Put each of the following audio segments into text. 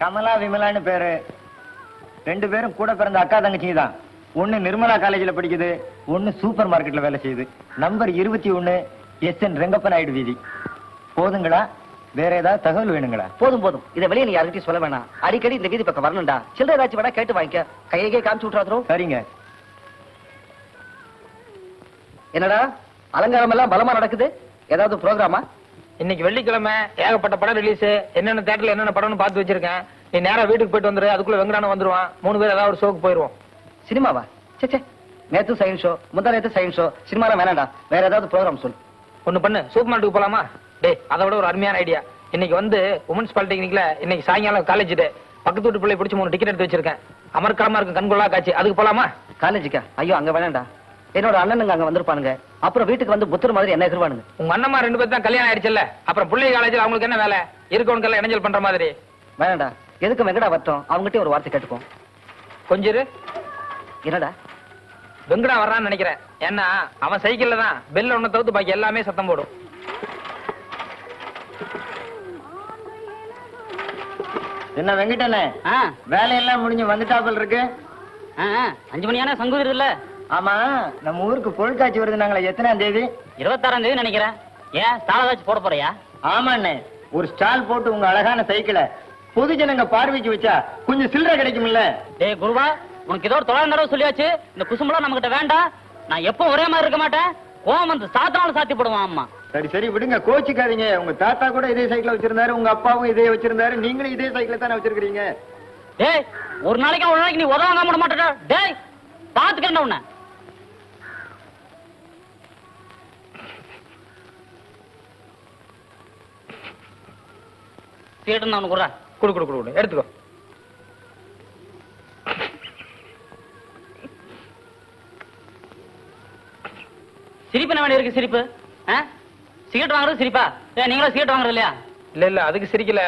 கமலா விமலான்னு பேரு. ரெண்டு பேரும் கூட பிறந்த அக்கா தங்கச்சி தான். ஒன்னு நிர்மலா காலேஜ்ல படிக்குது ஒன்னு சூப்பர் மார்க்கெட்ல வேலை செய்யுது. நம்பர் இருபத்தி ஒன்னு எஸ் என் ரெங்கப்ப நாயுடு வீதி. போதுங்களா? வேற ஏதாவது தகவல் வேணுங்களா? போதும் போதும். இதை வெளியே நீ யார்கிட்டயும் சொல்ல வேணாம். அடிக்கடி இந்த வீதி பக்கம் வரணும்டா. சில்லறை ஏதாச்சும் வேணா கேட்டு வாங்கிக்க. கையை கை காமிச்சு விட்டுறாதோ சரிங்க. என்னடா? அலங்காரம் எல்லாம் பலமா நடக்குது? ஏதாவது ப்ரோக்ராமா? இன்னைக்கு வெள்ளிக்கிழமை ஏகப்பட்ட படம் ரிலீஸ் என்னென்ன தேட்டர்ல என்னென்ன படம்னு பார்த்து வச்சிருக்கேன். நீ நேரா வீட்டுக்கு போயிட்டு வந்துரு அதுக்குள்ள வெங்கடான வந்துருவான். மூணு பேர் ஏதாவது ஒரு ஷோக்கு போயிருவோம். சினிமாவா? சே சே நேத்து சயின்ஸ் ஷோ முந்தா நேத்து சயின்ஸ் ஷோ சினிமாலாம் வேணாம்டா. வேற ஏதாவது ப்ரோக்ராம் சொல்லு. ஒண்ணு பண்ணு. சூப்பர் மார்க்கெட்டுக்கு போலாமா? டேய் அதை விட ஒரு அருமையான ஐடியா இன்னைக்கு வந்து உமன்ஸ் பாலிடெக்னிக்ல இன்னைக்கு சாயங்காலம் காலேஜ் டே பக்கத்து வீட்டு பிள்ளை பிடிச்சி மூணு டிக்கெட் எடுத்து வச்சிருக்கேன். அமர்க்கலமா இருக்கும் கண்கொள்ளா காட்சி. அதுக்கு போலாமா? காலேஜுக்கா? ஐயோ அங்க வேணாம்டா. என்னோட அண்ணனுங்க அங்க வந்திருப்பானுங்க. அப்புறம் வீட்டுக்கு வந்து புத்தர் மாதிரி என்ன எதிர்வானுங்க உங்க அண்ணம்மா ரெண்டு பேர் தான் கல்யாணம் ஆயிடுச்சுல்ல? அப்புறம் பிள்ளை காலேஜ்ல அவங்களுக்கு என்ன வேலை? இருக்கவனுக்கெல்லாம் இணைஞ்சல் பண்ற மாதிரி. வேணாம்டா எதுக்கு வெங்கடா வரட்டும்? அவங்ககிட்ட ஒரு வார்த்தை கேட்டுப்போம் கொஞ்சம் இரு. என்னடா? வெங்கடா வர்றான்னு நினைக்கிறேன். ஏன்னா அவன் சைக்கிள்ல தான் பெல் ஒண்ணு தவிர்த்து பாக்கி எல்லாமே சத்தம் போடும். என்ன வெங்கடனே வேலையெல்லாம் முடிஞ்சு வந்துட்டாப்பல் இருக்கு? அஞ்சு மணியான சங்கு வருது இல்ல ஆமா நம்ம ஊருக்கு பொருட்காட்சி வருது நாங்களே எத்தனாம் தேதி? இருபத்தாறாம் தேதி நினைக்கிறேன். ஏன் ஸ்டால ஏதாச்சும் போட போறியா? ஆமாண்ணே ஒரு ஸ்டால் போட்டு உங்க அழகான சைக்கிளை பொது ஜனங்க பார்வைக்கு வச்சா கொஞ்சம் சில்லறை கிடைக்கும்ல? டேய் குருவா உனக்கு ஏதோ ஒரு தொள்ளாயிரம் தடவை சொல்லியாச்சு. இந்த குசும்பலாம் நம்ம கிட்ட வேண்டாம். நான் எப்போ ஒரே மாதிரி இருக்க மாட்டேன். கோவம் வந்து சாத்தினாலும் சாத்தி போடுவான் அம்மா. சரி சரி விடுங்க. கோச்சிக்காதீங்க. உங்க தாத்தா கூட இதே சைக்கிள் வச்சிருந்தாரு உங்க அப்பாவும் இதே வச்சிருந்தாரு. நீங்களும் இதே சைக்கிள் தானே வச்சிருக்கீங்க டேய் ஒரு நாளைக்கு ஒரு நாளைக்கு நீ உதவாங்க மாட்டேடா டேய் பாத்துக்கிறேன் உன்னை. சீட்டு நான் உனக்கு குடு குடு குடு குடு. எடுத்துக்கோ. சிரிப்பு என்ன வேண்டி இருக்கு சிரிப்பு சிகரெட் வாங்குறது சிரிப்பா? ஏன் நீங்களும் சிகரெட் வாங்குறது இல்லையா? இல்ல இல்ல அதுக்கு சிரிக்கல.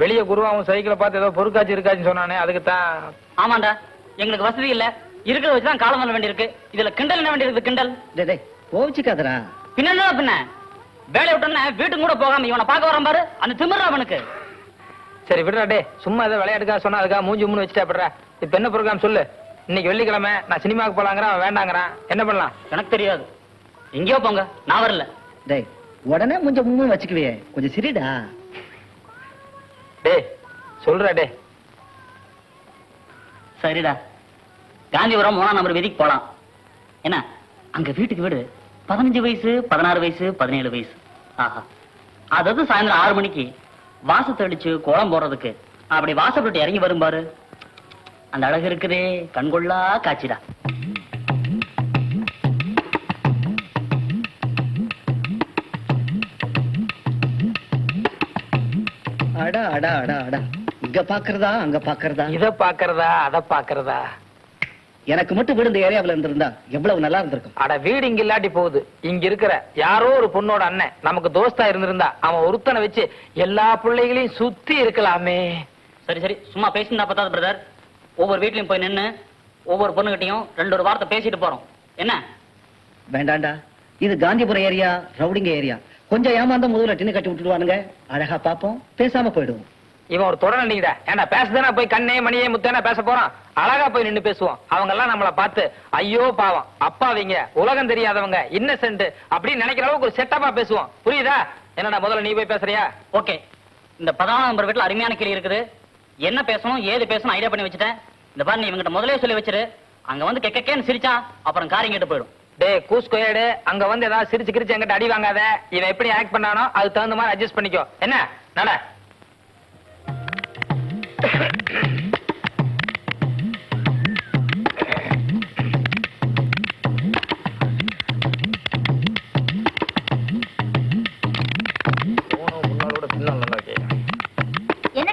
வெளிய குருவாவும் சைக்கிளை பார்த்து ஏதோ பொறுக்காச்சு இருக்காச்சுன்னு சொன்னானே அதுக்கு தான். ஆமாண்டா. எங்களுக்கு வசதி இல்ல. இருக்கிறத வச்சு தான் காலம் பண்ண வேண்டியிருக்கு. இதுல கிண்டல் என்ன வேண்டியிருக்கு கிண்டல்? டேய் டேய் கோவிச்சுக்காதடா. பின்ன என்ன பின்ன? வேலையை விட்டோன்னே வீட்டுக்கு கூட போகாம இவனை பார்க்க வரான் பாரு. அந்த திமிர்றா அவனுக்கு. சரி விடுறா டே சும்மா ஏதோ விளையாட்டுக்கா சொன்னா அதுக்கா மூஞ்சி மூணு வச்சுட்டா விடுறா இப்ப என்ன ப்ரோக்ராம் சொல்லு? இன்னைக்கு வெள்ளிக்கிழமை நான் சினிமாவுக்கு போலாங்கிறேன் அவன் வேண்டாங்கிறான். என்ன பண்ணலாம்? எனக்கு தெரியாது. எங்கேயோ போங்க. நான் வரல. டேய் உடனே கொஞ்சம் முன்னும் வச்சுக்குவே. கொஞ்சம் சிரிடா. டே சொல்றா டே சரிடா. காந்திபுரம் மூணாம் நம்பர் வீதிக்கு போலாம். என்ன? அங்க வீட்டுக்கு வீடு. பதினஞ்சு வயசு பதினாறு வயசு பதினேழு வயசு. ஆஹா. அதாவது சாயந்தரம் ஆறு மணிக்கு வாசத்தை அடிச்சு கோலம் போடுறதுக்கு. அப்படி வாசப்பட்டு இறங்கி வரும் பாரு. அந்த அழகு இருக்குதே. கண்கொள்ளா காட்சிடா. அடா அடா அடா அடா. இங்க பாக்குறதா அங்க பாக்குறதா? இத பாக்குறதா அத பாக்குறதா? எனக்கு மட்டும் வீடு இந்த ஏரியாவுல இருந்திருந்தா எவ்வளவு நல்லா இருந்திருக்கும். அட வீடு இங்க இல்லாட்டி போகுது. இங்க இருக்கிற யாரோ ஒரு பொண்ணோட அண்ணன் நமக்கு தோஸ்தா இருந்திருந்தா அவன் ஒருத்தனை வச்சு எல்லா பிள்ளைகளையும் சுத்தி இருக்கலாமே. சரி சரி. சும்மா பேசியிருந்தா பத்தாது பிரதர் ஒவ்வொரு வீட்லயும் போய் நின்னு ஒவ்வொரு பொண்ணுகிட்டயும் ரெண்டு ஒரு வார்த்தை பேசிட்டு போறோம். என்ன? வேண்டாண்டா. இது காந்திபுரம் ஏரியா ரவுடிங்க ஏரியா. கொஞ்சம் ஏமாந்த முதல்ல டின்னு கட்டி விட்டுடுவானுங்க. அழகா பாப்போம் பேசாம போயிடுவோம். இவன் ஒரு தொடர் நீங்கடா ஏன்னா பேசுதானே போய் கண்ணே மணியே முத்தேனா பேச போறான். அழகா போய் நின்னு பேசுவோம். அவங்க எல்லாம் நம்மள பார்த்து ஐயோ பாவம். அப்பாவிங்க உலகம் தெரியாதவங்க இன்னசென்ட் அப்படின்னு நினைக்கிற அளவுக்கு ஒரு செட்டப்பா பேசுவோம். புரியுதா? என்னடா முதல்ல நீ போய் பேசுறியா? ஓகே. இந்த பதினாலாம் நம்பர் வீட்டுல அருமையான கிளி இருக்குது. என்ன பேசணும் ஏது பேசணும் ஐடியா பண்ணி வச்சுட்டேன். இந்த பாரு நீ இவங்கிட்ட முதலே சொல்லி வச்சிரு. அங்க வந்து கெக்கேன்னு சிரிச்சான் அப்புறம் காரியம் கேட்டு போயிடும். டேய் கூஸ் கொயடு அங்க வந்து ஏதாவது சிரிச்சு கிரிச்சு எங்கிட்ட அடி வாங்காத. இவன் எப்படி ஆக்ட் பண்ணானோ அதுக்கு தகுந்த மாதிரி அட்ஜஸ்ட் பண்ணிக்கோ. என்ன? நட. என்னடி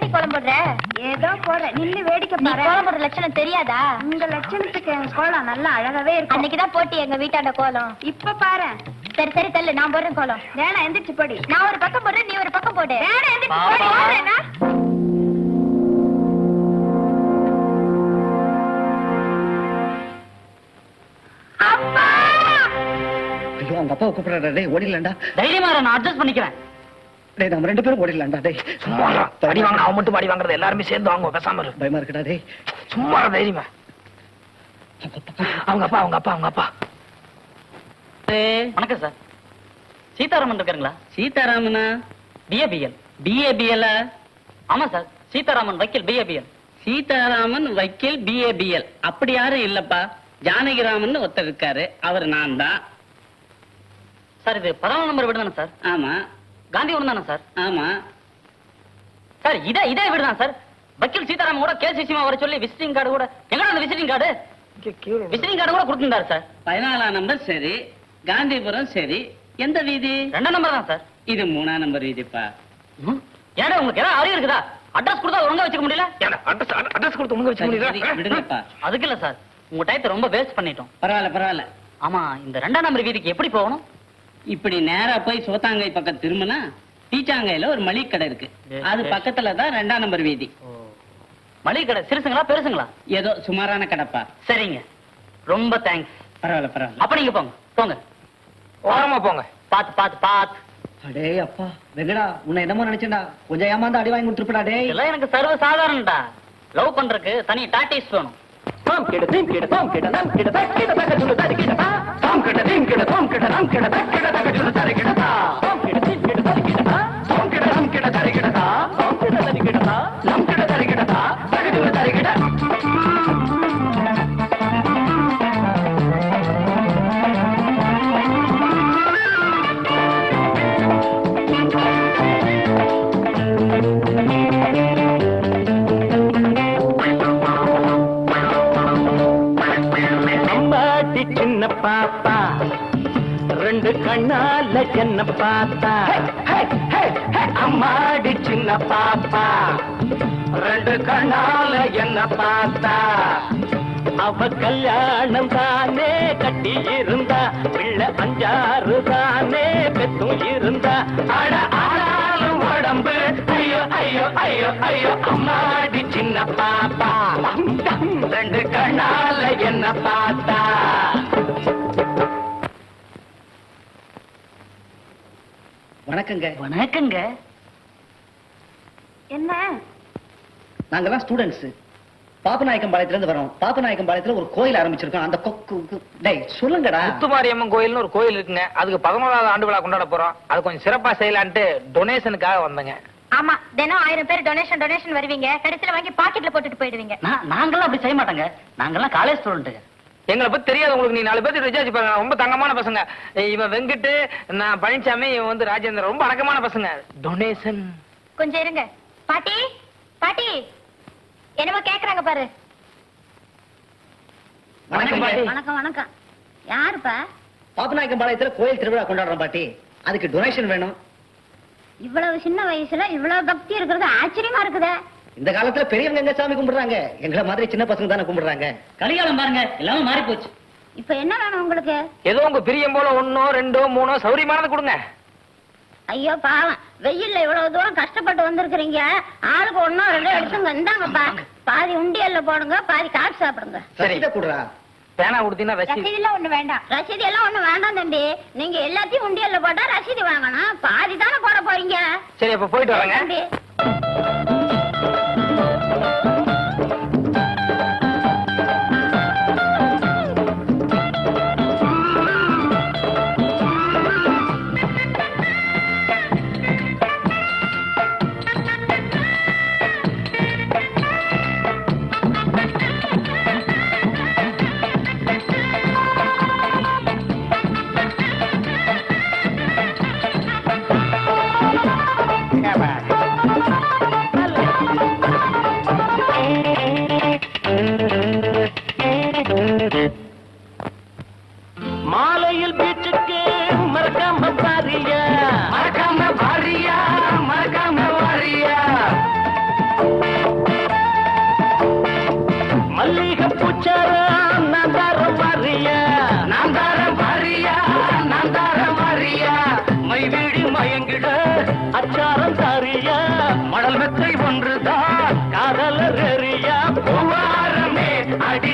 கோலம் போடுற? ஏதோ போடுறேன் நின்னு வேடிக்கை நீ பாரு. கோலம் போடுற லட்சணம் தெரியாதா? உங்க லட்சணத்துக்கு கோலம் நல்லா அழகாவே இருக்கும். அன்னைக்குதான் போட்டி எங்க வீட்டாண்ட கோலம். இப்ப பாரு. சரி சரி தள்ளு. நான் போடுறேன் கோலம். வேணாம் எந்திரிச்சு போடி. நான் ஒரு பக்கம் போடுறேன் நீ ஒரு பக்கம் போடு. வேணாம் எந்திரிச்சு போடி. போடுறேன்னா? அவங்க அப்பாவை கூப்பிடுறாடா டேய் ஓடிடலாம்டா. தைரியமா நான் அட்ஜஸ்ட் பண்ணிக்கிறேன். டேய் நம்ம ரெண்டு பேரும் ஓடிடலாம்டா டேய். சும்மா. அடி வாங்க அவன் மட்டும் அடி வாங்குறது எல்லாருமே சேர்ந்து வாங்குவோம். பேசாம இரு. பயமா இருக்குடா டேய். சும்மா தைரியமா. அவங்க அப்பா அவங்க அப்பா அவங்க அப்பா. வணக்கம் சார். சீதாராமன் இருக்காருங்களா? சீதாராமனா? பிஏபிஎல் பிஏபிஎல் ஆமா சார். சீதாராமன் வக்கீல் பிஏபிஎல் சீதாராமன் வக்கீல் பிஏபிஎல் அப்படி யாரும் இல்லப்பா. ஜானகிராமன் ஒருத்தர் இருக்காரு. அவர் நான் தான் சார் இது பதினாலாம் நம்பர் வீடு தானே சார்? ஆமா. காந்திபுரம் தானே சார்? ஆமா. சார் இதே இதே வீடு தான் சார். வக்கீல் சீதாராமன் கூட கேஸ் விஷயமா வர சொல்லி விசிட்டிங் கார்டு கூட. எங்கடா அந்த விசிட்டிங் கார்டு விசிட்டிங் கார்டு கூட கொடுத்துருந்தாரு சார். பதினாலாம் நம்பர் சரி காந்திபுரம் சரி. எந்த வீதி? ரெண்டாம் நம்பர் தான் சார். இது மூணாம் நம்பர் வீதிப்பா. ஏடா உங்களுக்கு ஏதாவது அறிவு இருக்குதா? அட்ரஸ் கொடுத்தா ஒழுங்கா வச்சுக்க முடியல? அட்ரஸ் அட்ரஸ் கொடுத்து முங்க வச்சு சரி, சரி, முடியுதா விடுங்கப்பா அதுக்கு இல்ல சார். உங்க டயத்தை ரொம்ப வேஸ்ட் பண்ணிட்டோம். பரவாயில்ல பரவாயில்ல. ஆமா இந்த ரெண்டாம் நம்பர் வீதிக்கு எப்படி போகணும்? இப்படி நேரா போய் சோத்தாங்கை பக்கம் திரும்பினா பீச்சாங்கையில ஒரு மளிகை கடை இருக்கு அது. பக்கத்துல தான் ரெண்டாம் நம்பர் வீதி மளிகை கடை சிறுசுங்களா பெருசுங்களா ஏதோ சுமாரான கடைப்பா சரிங்க ரொம்ப தேங்க்ஸ் பரவாயில்ல பரவாயில்ல அப்ப நீங்க போங்க போங்க ஓரமா போங்க பாத்து பாத்து பாத்து அடே அப்பா வெங்கடா உன்னை என்னமோ நினைச்சேன்டா கொஞ்சம் ஏமாந்து அடி வாங்கி கொடுத்துருப்படா டேய் இதெல்லாம் எனக்கு சர்வ சாதாரணடா லவ் பண்றதுக்கு தனி டாட்டிஸ் வேணும் தாம் கிட தீம் கிட தாம் கிட நாம் கிட தக் கிட தக சுடு தரி குட்டி சின்ன பாப்பா ரெண்டு கண்ணால என்ன பார்த்தா? அம்மாடி சின்ன பாப்பா. ரெண்டு கண்ணால என்ன பார்த்தா? அவ கல்யாணம் தானே கட்டி இருந்தா பிள்ளை அஞ்சாறு தானே பெத்தும் இருந்தா. அட ஆனாலும் உடம்பு ஐயோ ஐயோ ஐயோ ஐயோ அம்மாடி சின்ன பாப்பா. ரெண்டு கண்ணால என்ன பார்த்தா? வணக்கங்க. வணக்கங்க. என்ன? நாங்கெல்லாம் ஸ்டூடெண்ட்ஸ் பாப்பநாயக்கம் பாளையத்துல இருந்து வரோம். பாப்பநாயக்கம் பாளையத்துல ஒரு கோயில் ஆரம்பிச்சிருக்கோம். அந்த கொக்கு டேய் சொல்லுங்கடா. முத்துமாரியம்மன் கோயில்னு ஒரு கோயில் இருக்குங்க. அதுக்கு பதினோராவது ஆண்டு விழா கொண்டாட போறோம். அது கொஞ்சம் சிறப்பா செய்யலான்ட்டு டொனேஷனுக்காக வந்தேங்க. ஆமா தினம் ஆயிரம் பேர் டொனேஷன் டொனேஷன் வருவீங்க. கடைசியில வாங்கி பாக்கெட்ல போட்டுட்டு போயிடுவீங்க. நாங்கெல்லாம் அப்படி செய்ய மாட்டோங்க. நாங்கெல்லாம் காலேஜ் ஸ்டூடெண்ட்டுங்க எங்களை பத்தி தெரியாது உங்களுக்கு. நீ நாலு பேர் விசாரிச்சு பாருங்க ரொம்ப தங்கமான பசங்க. இவன் வெங்கட்டு நான் பழனிசாமி இவன் வந்து ராஜேந்திரன். ரொம்ப அடக்கமான பசங்க. டொனேஷன் கொஞ்சம் இருங்க. பாட்டி பாட்டி. என்னமோ கேக்குறாங்க பாரு. வணக்கம் பாட்டி. வணக்கம் வணக்கம். யாருப்பா? பாப்பநாயக்கம் பாளையத்துல கோயில் திருவிழா கொண்டாடுறோம் பாட்டி. அதுக்கு டொனேஷன் வேணும். இவ்வளவு சின்ன வயசுல இவ்வளவு பக்தி இருக்கிறது ஆச்சரியமா இருக்குதே. இந்த காலத்துல பெரியவங்க எங்க சாமி கும்பிடுறாங்க? எங்களை மாதிரி சின்ன பசங்க தானே கும்பிடுறாங்க? கலிகாலம் பாருங்க எல்லாமே மாறி போச்சு இப்ப என்ன வேணும் உங்களுக்கு? ஏதோ உங்க பிரியம் போல ஒன்னோ ரெண்டோ மூணோ சௌரியமானது கொடுங்க. ஐயோ பாவம். வெயில்ல இவ்வளவு தூரம் கஷ்டப்பட்டு வந்திருக்கிறீங்க. ஆளுக்கு ஒன்னோ ரெண்டோ எடுத்துங்க. இந்தாங்கப்பா. பாதி உண்டியல்ல போடுங்க பாதி காசு சாப்பிடுங்க. சரி. கொடுறா. பேனா கொடுத்தீங்கன்னா ரசீது எல்லாம் ஒண்ணு வேண்டாம். ரசீது எல்லாம் ஒண்ணு வேண்டாம் தம்பி. நீங்க எல்லாத்தையும் உண்டியல்ல போட்டா ரசீது வாங்கணும். பாதி தானே போட போறீங்க. சரி அப்ப போயிட்டு வரேங்க கடல் வெத்தை ஒன்றுதான். காதலர் எரியா பூவாரமே அடி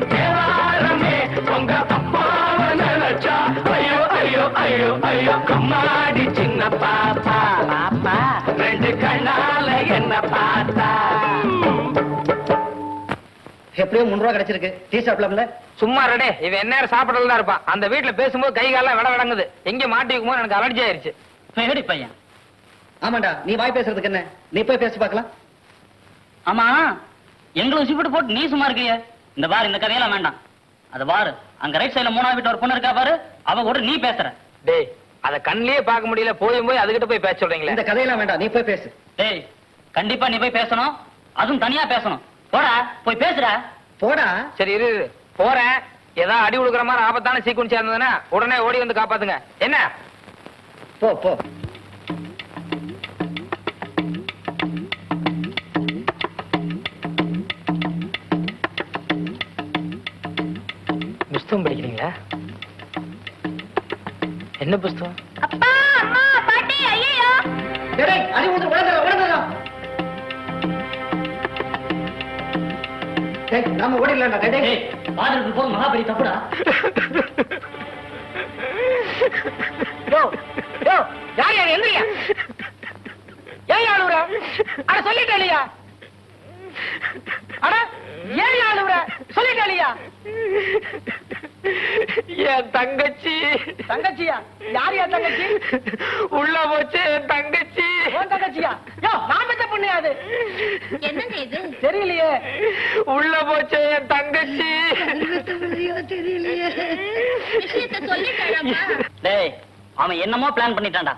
உங்க அப்பாவை நினைச்சா ஐயோ ஐயோ ஐயோ ஐயோ கம்மாடி சின்ன பாப்பா. பாப்பா. ரெண்டு கண்ணால என்ன பார்த்தா? எப்படியோ மூணு ரூபா கிடைச்சிருக்கு. டீ சாப்பிடலாம்ல? சும்மா ரெடே இவன் என்ன சாப்பிடலாம் இருப்பான். அந்த வீட்டுல பேசும்போது கை காலம் விட விடங்குது எங்க மாட்டிக்குமோ எனக்கு அலர்ஜி ஆயிருச்சு. பையன்? ஆமாண்டா நீ வாய் பேசுறதுக்கு என்ன? நீ போய் பேசி பார்க்கலாம். ஆமா எங்களை உசிப்பிட்டு போட்டு நீ சும்மா இருக்கிய. இந்த பாரு இந்த கதையெல்லாம் வேண்டாம். அது பாரு அங்க ரைட் சைடுல மூணாவது வீட்டு ஒரு பொண்ணு இருக்கா பாரு அவ கூட நீ பேசுற. டேய் அத கண்ணிலேயே பார்க்க முடியல போயும் போய் அதுகிட்ட போய் பேச சொல்றீங்களே. இந்த கதையெல்லாம் வேண்டாம் நீ போய் பேசு. டேய் கண்டிப்பா நீ போய் பேசணும். அதுவும் தனியா பேசணும். போடா போய் பேசுற போடா. சரி இரு இரு. போறேன் ஏதோ அடி கொடுக்குற மாதிரி ஆபத்தான சீக்குவன்ஸ் இருந்ததுன்னா உடனே ஓடி வந்து காப்பாத்துங்க. என்ன? போ போ. என்ன புஸ்தகம்? அப்பா அம்மா பாட்டி ஐயோ டேய், அடி உழுந்து உழந்துடலாம், உழந்துடலாம். டேய், நாம ஓடிடலாம்டா, டேய், டேய். டேய் பாதுகாப்பு போது மகா பெரிய தப்புடா. யோ யோ யார் யார் எந்திரியா ஏன் ஆளுற அட சொல்லிட்டே இல்லையா? அட ஏன் ஆளுற சொல்லிட்டே இல்லையா? என் தங்கச்சி. தங்கச்சியா? யார் என் தங்கச்சி? உள்ள போச்சு என் தங்கச்சி. உன் தங்கச்சியா? யோ நான் பெற்ற பொண்ணு அது? என்னங்க இது? தெரியலையே. உள்ள போச்சு என் தங்கச்சி. விஷயத்த சொல்லிட்டாராமா டேய் அவன் என்னமோ பிளான் பண்ணிட்டான்டா.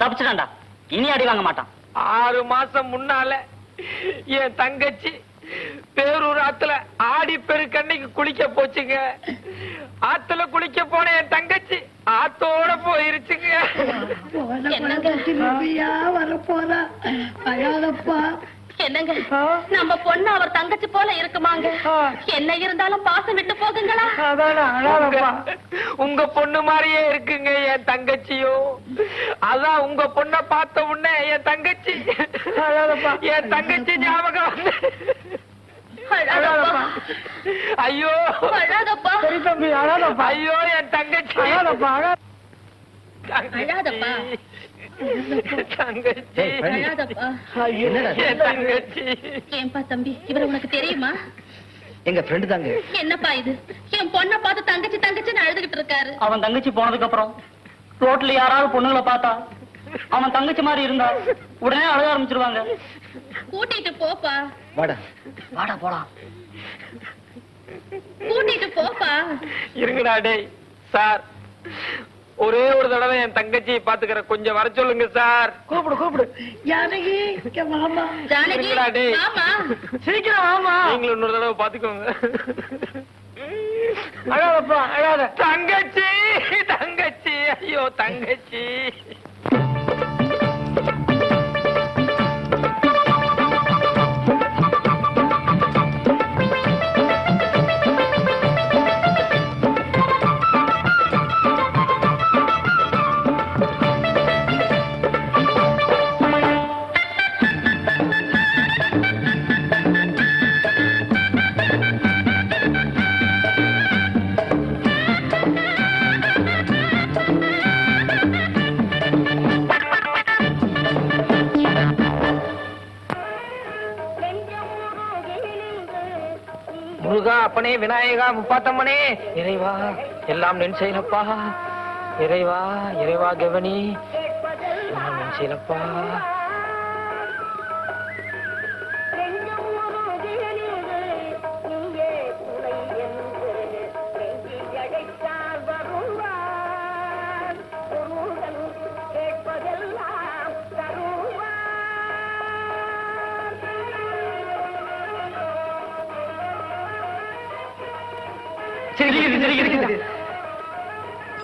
தப்பிச்சிட்டான்டா. இனி அடி வாங்க மாட்டான். ஆறு மாசம் முன்னால என் தங்கச்சி பேரூர் ஆத்துல ஆடி பெருக்கன்னைக்கு குளிக்க போச்சுங்க. ஆத்துல குளிக்க போன என் தங்கச்சி. ஆத்தோட போயிருச்சுங்க. என்னங்க? நம்ம பொண்ணு அவர் தங்கச்சி போல இருக்குமாங்க? என்ன இருந்தாலும் பாசம் விட்டு போகுங்களா? உங்க- உங்க பொண்ணு மாதிரியே இருக்குங்க என் தங்கச்சியும் அதான் உங்க பொண்ண பார்த்த உடனே என் தங்கச்சி. என் தங்கச்சி ஞாபகம் வந்து அழாதப்பா. ஐயோ. அழாதப்பா. ஐயோ என் தங்கச்சி. அழாதப்பா. அழாதப்பா. என்னடா இது? என் தங்கச்சி. ஏன்பா தம்பி இவரை உனக்கு தெரியுமா? எங்க ஃப்ரெண்டு தாங்க. என்னப்பா இது? என் பொண்ணை பார்த்து தங்கச்சி தங்கச்சின்னு அழுதுகிட்டு இருக்காரு. அவன் தங்கச்சி போனதுக்கு அப்புறம் ரோட்ல யாராவது பொண்ணுங்களை பார்த்தா அவன் தங்கச்சி மாதிரி இருந்தா உடனே அழுக ஆரம்பிச்சிருவாங்க. கூட்டிட்டு போப்பா. வாடா. வாடா போலாம். கூட்டிட்டு போப்பா. இருங்கடா டேய். சார் ஒரே ஒரு தடவை என் தங்கச்சியை பாத்துக்கிற கொஞ்சம் வர சொல்லுங்க சார். கூப்பிடு கூப்பிடு. ஜானகி இருங்கடா டேய். ஆமா சீக்கிரம் ஆமா நீங்களும் இன்னொரு தடவை பாத்துக்கோங்க அழாதப்பா அழாத. தங்கச்சி தங்கச்சி ஐயோ தங்கச்சி. அப்பனே விநாயகா முப்பாத்தம்மனே இறைவா எல்லாம் நின் செயலப்பா. இறைவா இறைவா கவனி. எல்லாம் நின் செயலப்பா.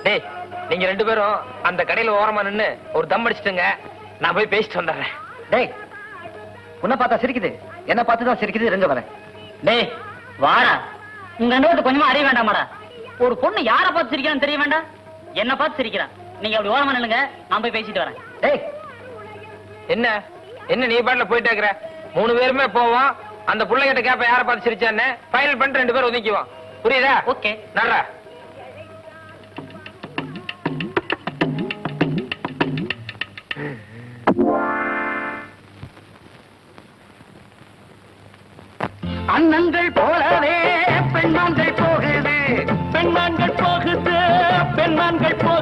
டேய் நீங்க ரெண்டு பேரும் அந்த கடையில ஓரமா நின்னு ஒரு தம் அடிச்சிட்டுங்க. நான் போய் பேசிட்டு வந்துடுறேன். டேய் உன்னை பார்த்தா சிரிக்குது. என்ன பார்த்து தான் சிரிக்குது இருங்க வரேன். டேய் வாடா. உங்க ரெண்டு கொஞ்சமா அறிய வேண்டாமாடா. ஒரு பொண்ணு யார பார்த்து சிரிக்கிறான்னு தெரிய வேண்டாம். என்ன பார்த்து சிரிக்கிறா. நீங்க அப்படி ஓரமா நில்லுங்க நான் போய் பேசிட்டு வரேன். டேய். என்ன? என்ன நீ பாட்டுல போயிட்டே இருக்கிற? மூணு பேருமே போவோம். அந்த பிள்ளைகிட்ட கேப்ப யார பார்த்து சிரிச்சான்னு? ஃபைனல் பண்ணிட்டு ரெண்டு பேரும் ஒதுக்கிவோம். புரியுதா? ஓகே. நடுறா அன்னங்கள் போலவே பெண்மான்கள் போகுது. பெண்மான்கள் போகுது. பெண்மான்கள் போகுது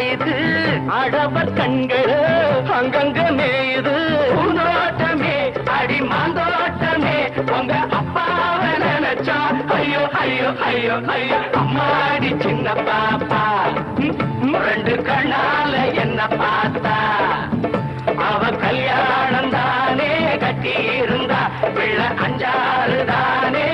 பாயுது அடவர் கண்கள் அங்கங்க மேயுது பூந்தோட்டமே அடி மாந்தோட்டமே உங்க அப்பாவை நினைச்சா ஐயோ ஐயோ ஐயோ ஐயோ. அம்மாடி சின்ன பாப்பா. ரெண்டு கண்ணால என்ன பார்த்தா? அவ கல்யாணம் தானே கட்டி இருந்தா பிள்ளை அஞ்சாறு தானே